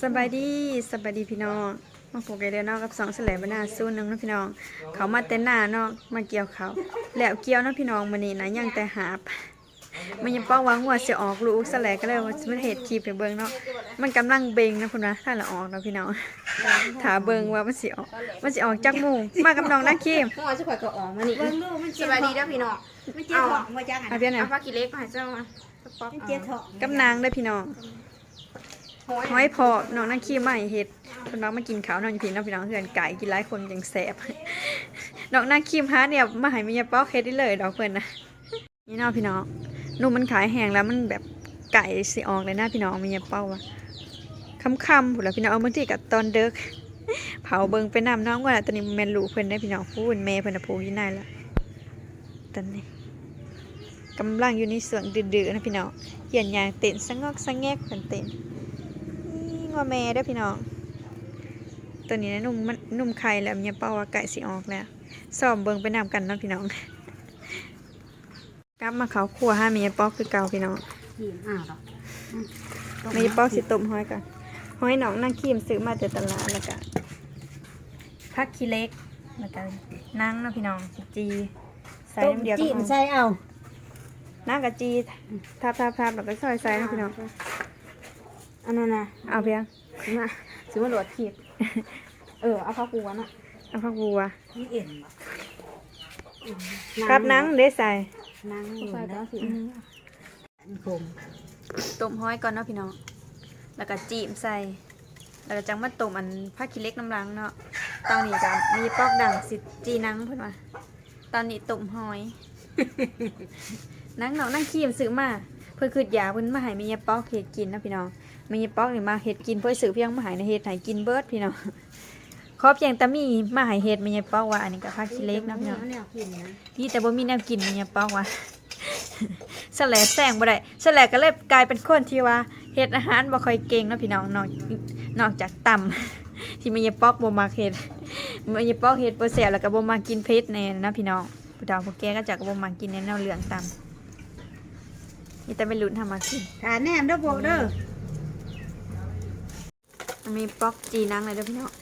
สบายดีสบายดีพี่น้องมาผูกไก่เดียวเนาะกับสองแสลบหน้าสู้หนึงเนาะพี่น้อง เขามาเต้นหน้าเนาะมาเกี่ยวเขาแล้วเกี่ยวเนาะพี่น้องมื้อนี้นะยังแต่หาบมันยังป้องวางหัวสิออกลูกแสลก็เลยว่ามันเฮ็ดคลิปให้เบิ่งเนาะมันกำลังเบ่งนะพุ่นนะถ้าละออกเนาะพี่น้องถ้าเบิ่งว่ามันสิออกมันสิออกจากหมู่มากับน้องนักคิมหัวจะข่อยก็ออกมานี่เบิ่งลูกมันสเจ็บบายดีท้เด้อองพี่น้องมันเจ็บท้องมาจังเอาเพียงน่ะเอาผ้าขี้เล็กมาให้เจ้ามาสป๊อกมันเอาเจ็บท้องกับนางเด้อพี่น้อง ห้อยพอน้องนักขี้มาให้เฮ็ดเพิ่นว่ามากินข้าวนอนอยู่พี่น้องพี่น้องเฮือนไก่กินหลายคนจังแซ่บน้องนักขี้หาเนี่ยมาห้แมียป๊อกเฮ็ดได้เลยดอกเพิ่อนนะนี่เนาะพี่น้องนุ่มมันขายแห้งแล้วมันแบบไก่สิออกเลยนะพี่น้องมียเป้าว่าค่ำๆพุ่นละพี่น้องเอาบางทีก็ตอนเดึกเผาเบิงไปนํน้องว่าตอนนี้แมนลูเพิ่อนได้พี่น้องพูนแม่เพิ่นน่ะผูกอยู่ในละตอนนี้กำลังอยู่ในสวนดื้อๆนะพี่น้องเหยียนยางเต้นสะงอกสะแงกเพิ่นเต้น งัวแม่เด้อพี่น้อง ตัวนี้นะนุ่มมันนุ่มไข่แล้วเนี่ยเป้าว่าไก่สิออกแล้วซ้อมเบิ่งไปนำกันเนาะพี่น้องกลับมาเขาครัวห้าเมียปอกคือเก่าพี่น้องหิมอ้าวดอกเมียปอกสิต้มห้อยก่อนห้อยหนองนั่งขีมซื้อมาจากตลาดแล้วก็ผักขี้เหล็กแล้วก็นั่งเนาะพี่น้องสิจีใส่ต้มน้ำเดียวจิ้ก็มพอใส่เอานั่งกับจีทับทับทับแล้วก็ซอยใส่เนาะพี่น้อง อันนั้นนะเอาเพียงมาซื้อมาโหลดขีดเออเอาผ้าปูน่ะเอาผักบัวนี่เอ็นบ่กับนั่งได้ใส่นั่งอยู่ใส่แล้ผ้าวสีผมต้มห้อยก่อนเนาะพี่น้อง แล้วก็จีบใส่ แล้วก็จังมาต้มอันผ้าขี้เหล็กน้ำล้างเนาะ ตอนนี้ก็มีปอกดังสิจีนังเพิ่นว่าตอนนี้ต้มหอยนังเนาะนั่งขี้มซื้อมา เพิ่นคืดยาเพิ่นมาให้มียปอกเฮ็ดกินนะพี่น้อง มียปอกนี่มาเฮ็ดกินเพิ่นซื้อเพียงมาให้ในเฮ็ดให้กินเบิร์ดพี่น้องขอเพียงแต่มีมาให้เฮ็ดมียปอกว่าอันนี้ก็ผ้าขี้เล็กเนาะพี่น้องแนวกินนะนี่แต่บ่มีแนวกินมันยังปอกว่าสแลแซงบ่ได้สแลก็เลยกลายเป็นคนที่ว่าเฮ็ดอาหารบ่ค่อยเก่งนะพี่น้องนอกนอกจากต่ำที่มันยังปอกบ่มักเฮ็ดมันยังปอกเฮ็ดบ่แซ่บแล้วก็บ่มักกินเผ็ดแน่นะพี่น้องผู้เฒ่าผู้แก่ก็จะก็บ่มักกินแนวเหลืองต่ำนี่แต่ไม่ลุ้นทำมากินทานแนมเด้อพวกเด้อ มีปอกจีนังเลยเด้อพี่น้อง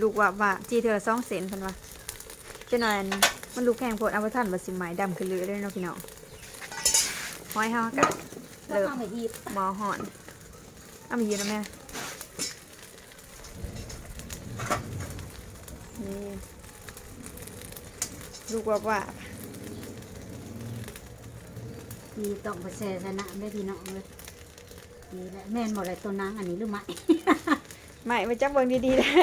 ลูกว่าว่าจีเธอละ2เซนพิ่นว่าจังหน่อยอันมันลูกแข็งโพดเอาไว้ทันบ่สิไหมดำขึ้นเรื่อยเนาะพี่น้องห้อยเฮาก็แล้วเอามาอีกหมอหอนเอามายืนนะแม่นี่ลูกว่าว่ามีต้องไปแช่ชนะได้พี่น้องเลยนี่แหละแม่นบ่เลยตัวนางอันนี้หรือไม่ ไม่ไปจับเบิ่งดีๆได้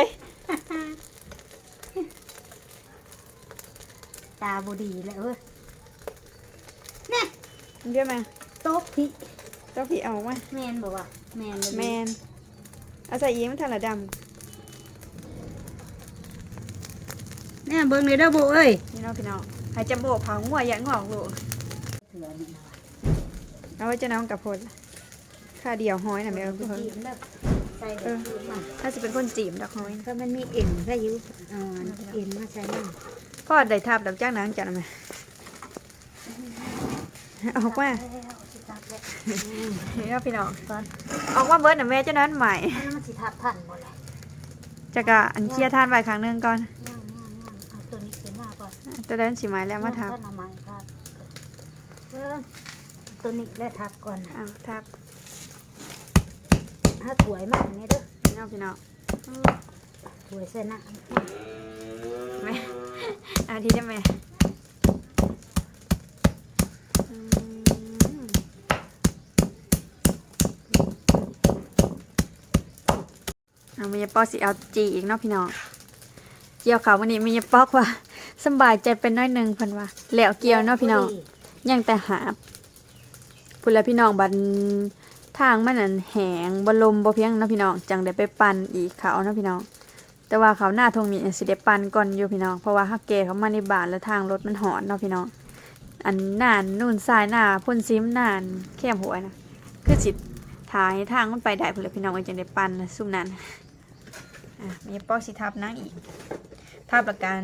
ตาบดีเลยเอ้ยเดี๋ยวแม่โต๊ะพี่เจ้าพี่เอามาแม่นบอกว่าแม่นเลยแมนเอาใส่ยีมันทันละดแน่เบิ่งเลยเด้อบุเอ้ยำนี่เนาะพี่น้องให้จำโบกเผาหัวยันงอกลูกเถื่อนี่นะเอาไว้จะน้องกับพลค่าเดียวห้อยนะแม่เอาจีเพิ่นมเด้อ ใส่เด้อจีมมาถ้าจะเป็นคนจีมดอกห้อยก็มันมีเอ็นใส่อยู่เอ่อเอ็นมาใส่นั่นพ่อได้ทับดอกจ้างนางจัดนะแม่ออกมาแล้วสิทับแล้วนี่เนาะพี่น้องตอนออกมาเบิร์ดนะแม่เจ้านั้นใหม่อันนั้นมันสิทับทันบ่เลยจะกะอันเคลียร์ทานไว้ครั้งหนึงก่อนย่างย่างย่างเอาตัวนี้ขึ้นมาก่อนตัวนั้นสิไม้แล้วมาทับท่านเอาไม้ทับเออตัวนี้แล้วทับก่อนนะเอาทับ ถ้าถวยมากนี่เด้อพี่น้องพี่น้องถวยใส่น้แม่อาทิตย์ได้ไหมอืมเอามีปอกสิเอาจีอีกเนาะพี่น้องเกี่ยวเขาววันนี้มีปอกว่าสำบายใจเป็นน้อยหนึ่งเพันว่าแล้วำเกี่ยวเนาะพี่น้องยังแต่หาบพุ่นละพี่น้องบัน ทางมันนั่นแหงบลมบ่เพียงนะพี่น้องจังได้ไปปั่นอีกเขาเนาะพี่น้อง แต่ว่าเขาหน้าทงมีสิได้ปั่นก่อนอยู่พี่น้องเพราะว่าฮักเกเขามาในบ้านแล้วทางรถมันหอนเนาะพี่น้องอันนานนู่นซ้ายหน้าพ่นซิมนานเข้มหัวนะคือสิทายทางมันไปได้พุ่นละพี่น้องจังได้ปั่นนะซุ่มนั้นอะมีป้อสิทับนางอีกทับประกัน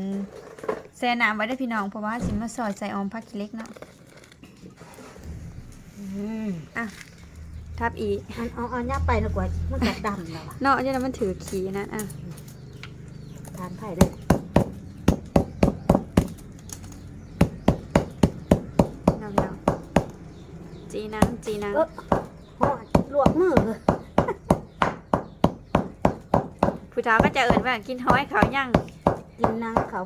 แซ่น้ำไว้ได้พี่น้องเพราะว่าสิมาซอยใส่ออมผักขี้เล็กเนาะอืมอะ ทับอีกอันเอาเอายับไปนะกว่ามันกัดดำแล้วอะเนาะเนี่ยมันถือขีนะอะทานไผ่ได้น้ำยาจีนังจีนังเออหอดลวกมือผู้เฒ่าก็จะเอิ่นว่ากินห้อยเขาย่างกินนางเขา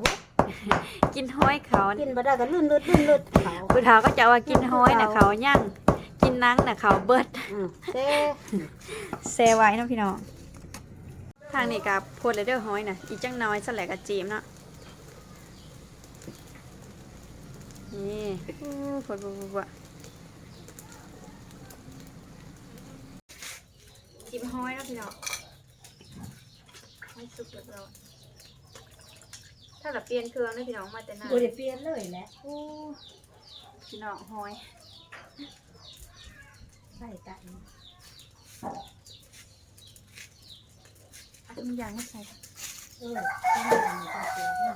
กินห้อยเขากินบ่ได้ก็ลื่นลืดลื่นลืดเขาผู้เฒ่าก็จะว่ากินห้อยน่ะเขาย่าง กินนังน่ะเขาเบิดอืมเต้เซไว้เนาะพี่น้องทางนี้กับโพดเลเดอร์ห้อยน่ะอีจังน้อยสแลกกับจีมเนาะนี่อู้โพดบัวบัวจีมห้อยเนาะพี่น้องห้อยสุกเรียบร้อยถ้าแบบเปลี่ยนเครื่องเนาะพี่น้องมาแต่หน้าบ่ได้เปลี่ยนเลยแหละโอ้พี่น้องห้อย ใส่กันอันนี้ยางไม่ใส่เออต้องการก็เสียนี่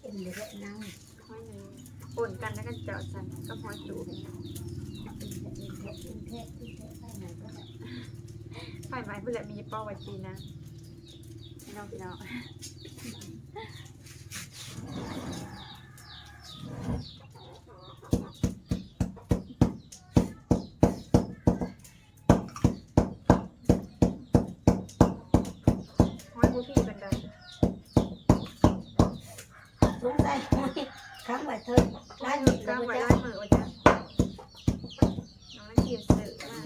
เอ็นเลยแหละนางห้อยหนึ่งป่นกันแล้วก็เจาะสันก็ห้อยจูบเอ็นแทะเอ็นแทะเอ็นแทะเอ็นแทะใส่ไหนก็ได้ไฟไหม้เพื่อมีเป้าไว้จีนะพี่น้องพี่น้องห้อยบูพี่เป็นได สงสัยหอยครั้งไว้เถิดร้านนี้ก็ก้างบ่ไว้ร้ายมือไว้จ้ะน้องนักเกียรติสื่อมา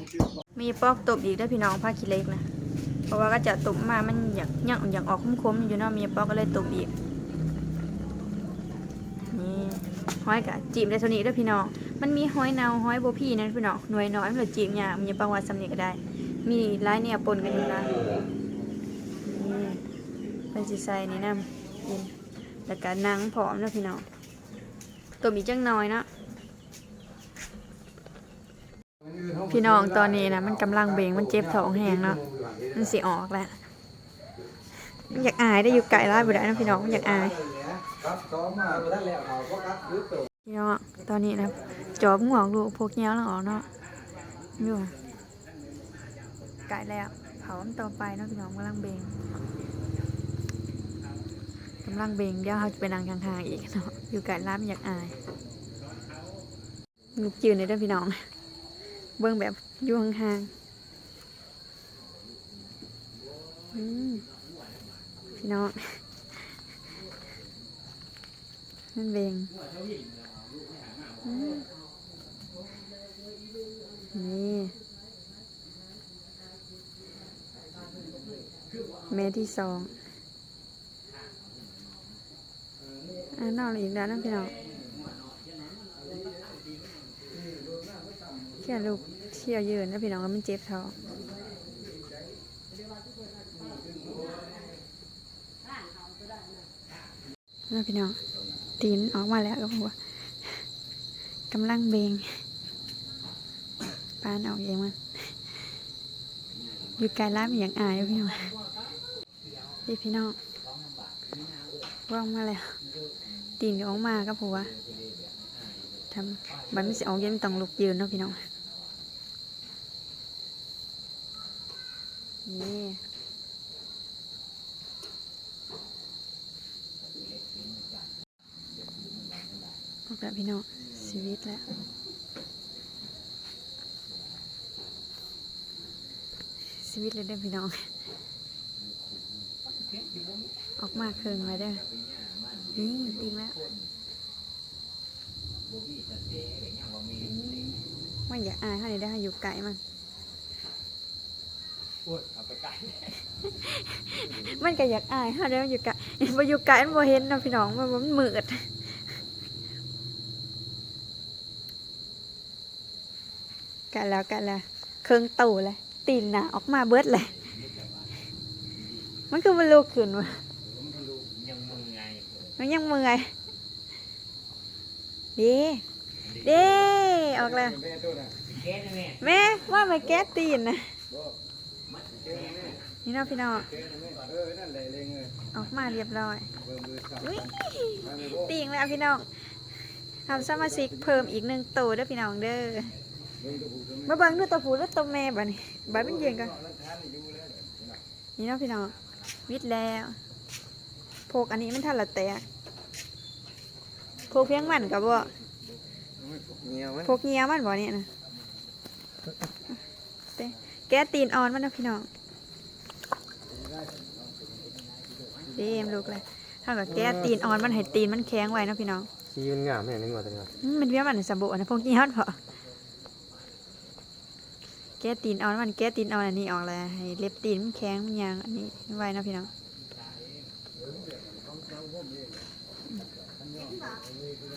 กมีปอกตบอีกได้วยพี่น้องผ้าขี้เล็กนะ เพราะว่าก็จะตบมามันอยากยังอยากออกคมๆอยู่เนาะมีปอกก็เลยตบอีก นี่ห้อยกะจีบได้เท่านี้เด้วยพี่น้อง มันมีห้อยเนาห้อยโบพี่นะพี่น้องหน่วยน้อยมันเลยจีบยากมันจะปังวัดสำเนียก็ได้ มีหลายเนี่ยปนกันอยู่นะ เเป็นสีใสนี่นะกินแล้วก็นังผอมนะพี่น้องตัวมีจังน้อยนะพี่น้องตอนนี้นะมันกำลังเบ่งมันเจ็บท้องแหงเนาะมันสิออกแล้วอยากอายได้อยู่ไกลร้ายบ่ได้นะพี่น้องอยากอายพี่น้องตอนนี้นะจอบงวงลูกพวกแง้วแล้วออกเนาะอยู่ไกลแล้วเผามันต่อไปเนาะพี่น้องกำลังเบ่งำลังเบ่งเดี๋ยวเขาจะไปนั่งข้างๆอีกเนาะอยู่ไกลร้านอยากอายลูกจืนเลยเด้อพี่น้อง เบิ่งแบบอยู่ห่างๆอืมพี่น้องนั่นเบงนี่เมที่สอง อันนอกอีกแล้วนะพี่น้องแค่ลูกเชี่ยวยืนนะพี่น้องแล้วมันเจ็บท้องนะพี่น้องตีนออกมาแล้วก็บอกว่ากำลังเบงปานออกเองมันอยู่ไกลร้านอย่างอายพี่น้องนี่พี่น้องว่างมาแล้ว ตีนก็ออกมาก็ผัวทำบันไม่สิออกย็นต้องลุกยืนเนาะพี่น้องนี่พวกแล้วพี่น้องชีวิตแล้วชีวิตเลยเด้อพี่น้อง ออกมาเคืองเลยเด้อ นี่ติงแล้วมันอยากอายเขาเลยได้ออยู่ไกลมันมันก็อยากอายเขาได้ออยู่ไกลมาอยู่ไกลมันบ่เห็นเนาะพี่น้องมันมันมืดกันแล้วกันแล้วเครื่องตู่เลยตีนหนาออกมาเบิดเลย มันคือมันลูกขึ้นวะมั นยังมือไงดีดีออกแล้วแม่ตัวน่ะแม่ว่ามาแก๊สตีนนะนี่เนาพี่น้องเออนั่นแหละเลยเงออกมาเรียบร้อยตีงแล้วพี่น้องทำสมาชิกเพิ่มอีกหนึ่งตัวด้อพี่น้องเด้อมาบิ่งดูตัวผู้และตัวแม่บัดนี้บัดมันยืนกันนี่เนาะพี่น้องวิทย์แล้วพกอันนี้มันทันละแตก พกเพียงมันกับบ่เงี้ยมันพกเงียมันบ่เนี่ยนะเต้แกะตีนอ่อนมันนะพี่น้องเดมลูกเลยถ้ากับแกะตีนอ่อนมันให้ตีนมันแข็งไว้นะพี่น้องชีมันงามแม่นึงว่าจังไงอืมมันเพี้ยมันสมบูรณ์นะพวกนี้ฮอดพอแกะตีนอ่อนมันแกะตีนอ่อนอันนี้ออกเลยให้เล็บตีนมันแข็งมันยางอันนี้ไว้นะพี่น้อง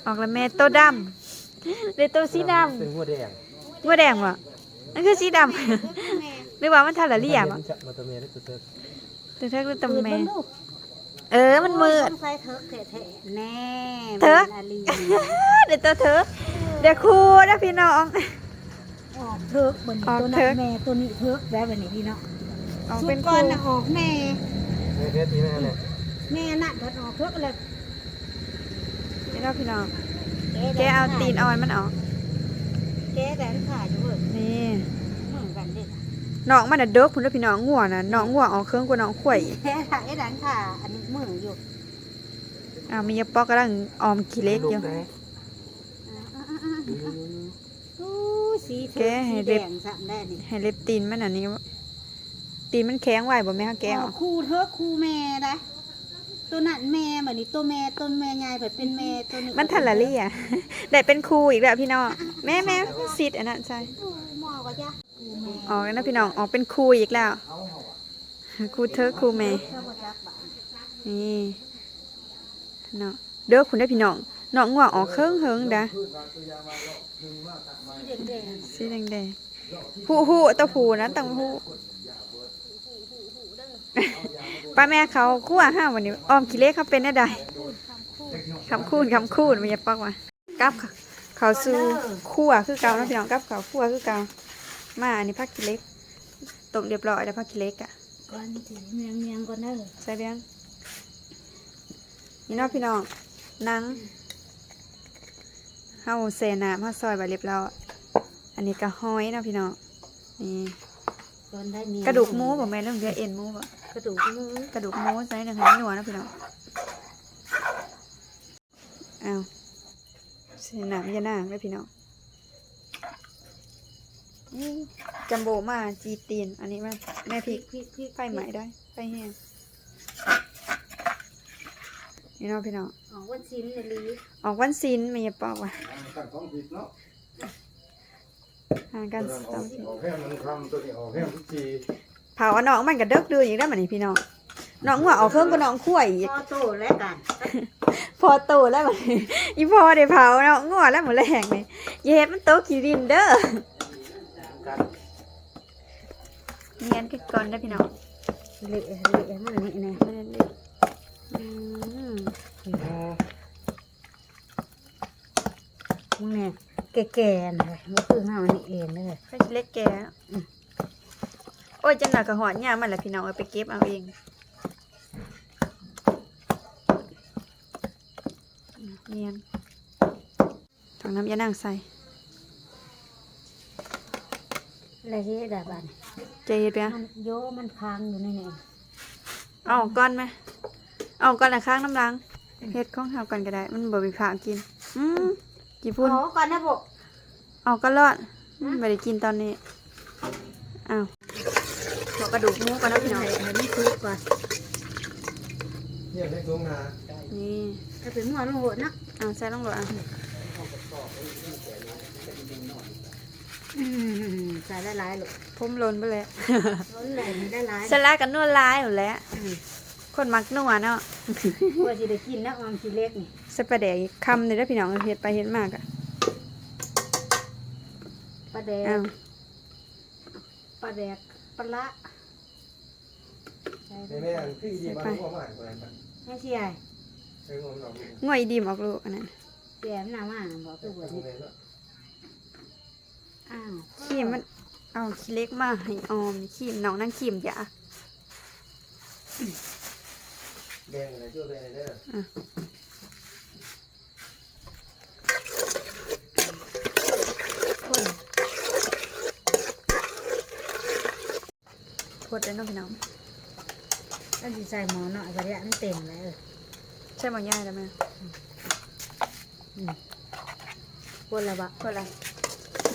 ออกแล้วแม่ตัวดำเดี๋ยวตัวสีดำเป็นหัวแดงงัวแดงวะนั่นคือสีดำหรือว่ามันทาละเลียบอะมาตัวเมียได้ตัวเธอตัวเธอคือตัวแม่เบิ่งลูกเออมันมืดต้องใส่เถิกแท้ๆแน่เถิกแม่นอาลีเดี๋ยวตัวเธอเดี๋ยวครูนะพี่น้อง ออกเถิกบนออกตัวเถินั้กนแม่ตัวนี้เถิกแล้วบัดนี้พี่เนาะออกสุเป็ดนคก่อรูนน่ะออกแม่แม่เพชรทีแม่เนี่ยแม่น่ะเพิ่นออกเถิกแล้ว นี่เนาะพี่น้อง แกะแกเอาตีนอ่อนมันออก แกะแดนขาอยู่เว้ยนี่เหมือนกันเด้น้องมันน่ะเด็กพุ่นเด้อพี่น้องงัวน่ะน้องงัวออกเครื่องกว่าน้องข่อยอีกแกะขาไอ้ดันขาอันนี้มืออยู่อ้าวมียาปอกกำลังออมขี้เล็กอยู่อู้สีเถิแกะกให้สีเล็แดบงซ้ำได้นี่ให้เล็บตีนมันอันนี้ตีนมันแข็งไว้บ่แม่เฮาแกะออออกกคู่เถิกคู่แม่ได้ ตัวนั้นแม่บัดนี้ตัวแม่ต้นแม่ใหญ่เพิ่นเป็นแม่ตัวนี้มันทันละเลียได้เป็นครูอีกแล้วพี่น้องแม่แม่ซิดอันนั้นใช่โอ้ยหมอก็จ้ะคู่แม่ออกแล้วนะพี่น้องออกเป็นครูอีกแล้วครูเธอครูแม่เจ้าบ่จักบาดนี่เนาะเด้อคุณได้อพี่น้องน้องงัวออกเคิงเฮิงดะสีแดงสีแดงๆหูหูตัวผูนะตังหู ป้าแม่เขาคั่วห้าวันนี้ออมกิเล็กเขาเป็นได้ใดคำคูนคำคูนมันจะปักว่ากับเขาซื้อคั่วคือเก่านะพี่น้องกับเขาคั่วคือเก่ามาอันนี้พักกิเล็กต้มเรียบร้อยแล้วพักกิเล็กอะๆก่อนสิเมียงเมียงๆก่อนเด้อใส่เบี้ยงนี่เนาะพี่น้องหนังเฮาเซน้ำเฮาซอยไปเรียบร้อยอันนี้ก็ห้อยเนาะพี่น้องนี่ก่อนได้เมียงกระดูกหมูบ่แม่นเรื่องเดียวเอ็นหมูบ่ก ระดูกหมูกระดูกหมูใส่หนึ่งให้หนัวเนาะพี่น้องอ้าวเซน้ำยานางเลยพี่น้องนี่จัมโบมาจีตีน อันนี้มาแม่พริกพริกพริกไฟใหม่ได้ไฟแห้งนี่เนาะพี่น้องอ๋อวันชิ้นในลีออกวันซินไม่อย่าปอกว่ะตั้งสองผิดเนาะห่างกันสองออกแค่มันคำตัวนี้ออกแค่ทุกที เผาอันน้องมันก็เด็กดื้ออีกแล้วมันนี่พี่น้องน้องหัวเอาเครื่องก็น้องข่วยอีกพอโตแล้วกันพอโตแล้วมันอีพอได้เผาน้องงัวแล้วหมดแรงเลยเย็บมันโตขี้ดินเด้อกันเนียนขึ้นก่อนได้อพี่น้องเละเละมันนี่แน่ไม่ได้เลยอืมมึงเนี่ยแก่ๆนะมันคือเฮานี่เองเด้อไฟเล็กแก อืมโอ้ยจังหนักกระหอนยามมันแหละพี่น้องเอาไปเก็บเอาเองอืมเนียนถังน้ำยานางใส่แล้วเฮ็ดได้บัดนี้ใจเย็นไปอะมันโยมันค้างอยู่ในนี่เอาก้อนไหมเอาก้อนละข้างน้ำล้างเฮ็ดของเฮาก่อนก็ได้ มันบ่มีผักกิน อืมกี่พุ่นขอก่อนนะบ่เอาก็รอดอืมไม่ได้กินตอนนี้อ้าวบอกก ระดูกหมูก่อนนะพี่น้อง ให้มันสุกก่อน เนี่ยในตรงนานี่ถ้าเป็นหัวมันโหดนาะเอาใส่ลงรถอะอืมใส่หลายๆลูกพุ่มลนไปเลย ล้นแหลมได้หลายสลากันนวดลายอยู่แหล้วคนมักนัวเนาะกว่าสิได้กินนะออมสิเล็กนี่สปาแดกอีกคำเลยนะพี่น้องเฮ็ดไปเฮ็ดมากอะปลาแดอ้ากวปลาแดกปลาละ แม่คือม่ไใชียงอง่วยดีมออกลูกอันนั้นเชียมัน้นามางบอกตัวนี้อ้าวขี้มันเอาขี้เล็กมาให้ออมขีมน้องนั่งขี้มยาแดงอะไรช่วยแดงอะไรเด้อดแด้วน้องพี่น้อง ก็สิใส่หมอหน่อยก็ได้มันเต็มแล้วเออใช่บางย่ายแล้วไหมปวดแล้วบะกดอะไร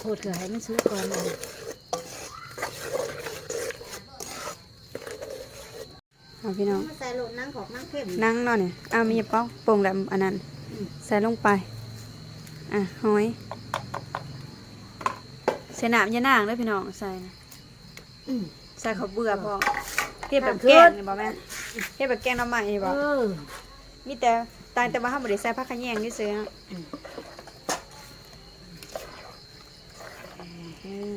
โคตรเกิดให้มันสุกก่อนเลยเอาพี่น้องใส่โลดนั่งของนั่งเข้มนั่งเนาะเนี่ยเอามีเป้าโป่งแล้วอันนั้น ใส่ลงไป อะหอยใส่น้ำยานางเด้วยพี่น้องใส่นะอืมใส่ข้าวเบื่อพอ เฮ็ดแบบน้ำขึ้แกนงนี่บ่แม่เฮ็ดแบบแกงหน้ำใหม่นี่บ่เออมีแต่ตายแต่ว่าเฮาบ่ได้ใส่ผักขะแยงนี่ซื้อๆเนาะอืมอืม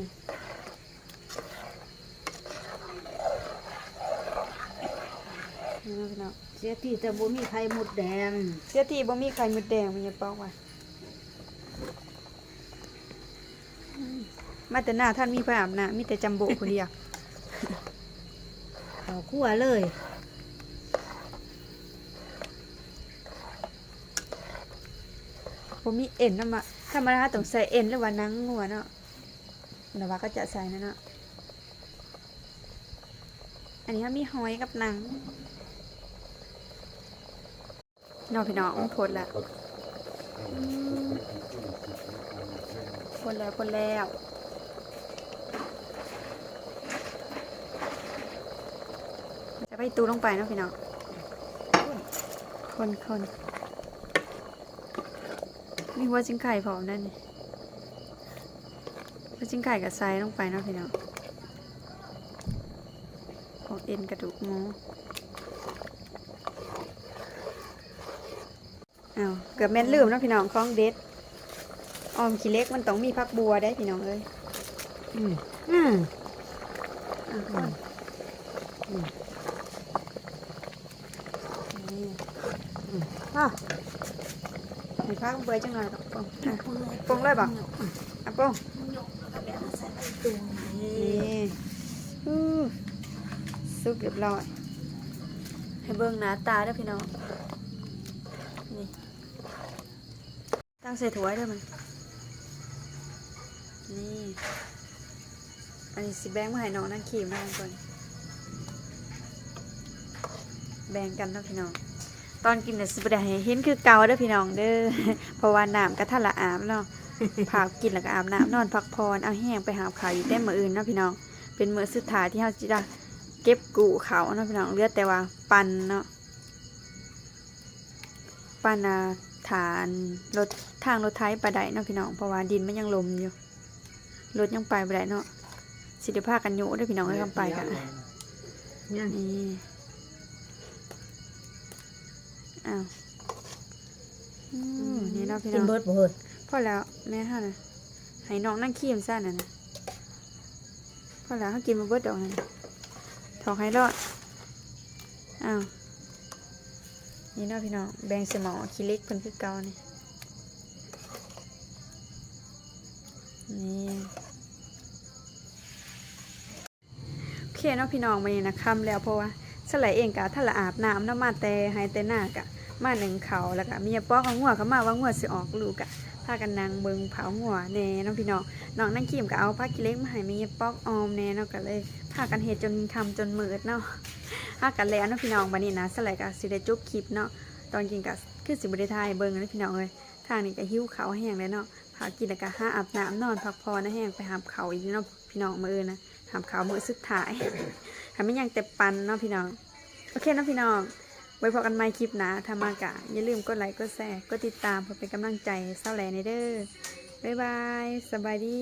นี่เนาะพี่น้องเสียที่แต่บ่มีไข่หมดแดงเสียทีบ่มีไข่มดแดงมันจะบอกว่าอืมมาแต่หน้าท่านมีไฟอาบน้ำมีแต่จัมโบ้คนเดียว ข้าวคั่วเลยผมมีเอ็นนะมาธรรมดาต้องใส่เอ็นหรือว่านังงัวเนาะเดี๋ยวว่าก็จะใส่นะเนาะอันนี้มีหอยกับหนังเนอกพี่น้องพดแล้วพดแล้วพดแล้ว จะไปตูลงไปเนาะพี่น้องคนคนมีหัวจิ้งไข่พร้อมนั่นนี่หัวจิ้งไข่กับไซลงไปเนาะพี่น้องของเอ็นกระดูกหมูอ้าวเกือบแม่นลืมเนาะพี่น้องของเด็ดออมขี้เล็กมันต้องมีผักบัวได้พี่น้องเอ้ยอืมอืมอะคนนี่ อะให้พักเบื่อจังเลยดอกปงปองเลยบ่อะปองนี่อู้สุกเรียบร้อยให้เบิ่งหน้าตาด้อพี่น้องนี่ตั้งใส่ถ้วยด้อมันนี่อันนี้สิแบงมาให้น้องนั่งขีมนั่งก่อนแบ่งกันนะพี่น้อง ตอนกินเนี่ยสิบได้ให้เห็นคือเก่าเด้อพี่น้องเด้อเพราะว่าน้ำกระทะละอาบเนาะผากกินแล้วก็อาบน้ำนอนพักพรเอาแห้งไปหาข่าวอยู่ได้มื้ออื่นเนาะพี่น้อง เป็นมื้อสุดท้ายที่เฮาสิได้เก็บกูเขาเนาะพี่น้องเหลือแต่ว่าปั่นเนาะปั่นอ่าฐานรถทางรถไถไปได้เนาะพี่น้องเพราะว่าดินมันยังลมอยู่รถยังไปบ่ได้เนาะสิได้พากันโยเด้อพี่น้องให้คำไปกันยังนี่ อ้าวอืมนี่เนาะพี่กิน้นองเบิดบ่เฮ้ยพอแล้วแม่ฮะนะให้น้องนั่งขี้มซ่าน่ะนะพอแล้วเขากินมาเบิดดอกนั่นถอกให้รอดอ้าวนี่เนาะพี่น้องแบ่งสมองขี้เล็กเพิ่นคือเก่านี่นี่ โอเคเนาะพี่น้องมานี่นะค่ำแล้วเพราะว่า สลายเองกะถ้าละอาบน้ำนาะมาแต่ให้แต่หน้ากะมาหนึ่งเขาแล้วก็มียาป้อกเอางัวเขามาว่างัวสิออกลูกอะพากันนางเบิงเผางัวแน่น้องพี่น้องน้องนั่งกิมก็เอาผ้ากิเล็กมาให้มียาป้อกออมแน่เนาะก็เลยพากันเฮ็ดจนคำจนมืดเนาะพากันแล้วเนาะพี่น้องบัดนี้นะสลด์ก็สิได้จบคลิปเนาะตอนกินก็คือสิบ่ได้ถ่ายเบิ่งนะพี่น้องเอ้ยทางนี้ก็หิ้วเขาแห้งแล้วเนาะพากินแล้วก็หาอาบน้ำนอนพักผ่อนะแห้งไปหาเขาอีกเนาะพี่น้องมื้ออนะหาเขามือสุดท้าย หาไม่ยังแต่ปันเนาะพี่น้อง โอเคเนาะพี่น้อง ไว้พบกันใหม่คลิปหนะธรรมากะ อย่าลืมกดไลค์ กดแชร์ กดติดตามเพื่อเป็นกำลังใจเศร้าแหล่ในเด้อบ๊ายบาย สบายดี